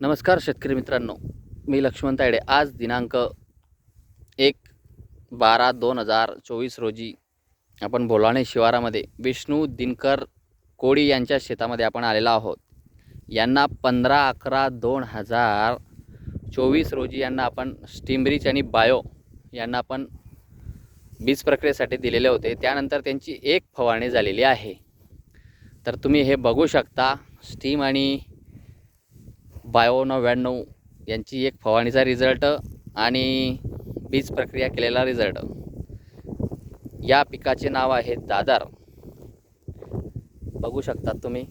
नमस्कार शेतकरी मित्रांनो मी लक्ष्मण तायडे. आज दिनांक एक बारा दोन हजार चोवीस रोजी आपण बोलाणे शिवारामध्ये. विष्णू दिनकर कोळी यांच्या शेतामध्ये आपण आलेलो आहोत. यांना पंधरा अकरा दोन हजार चोवीस रोजी यांना आपण स्टीमरिच आणि बायो यांना आपण बीज प्रक्रियेसाठी दिलेले होते. त्यानंतर त्यांची एक फवारणी झालेली आहे. तर तुम्ही हे बघू शकता स्टीम आणि बायो नव्याण्णव यांची एक फवारणीचा रिझल्ट आणि बीज प्रक्रिया केलेला रिझल्ट. या पिकाचे नाव आहे दादर. बघू शकतात तुम्ही.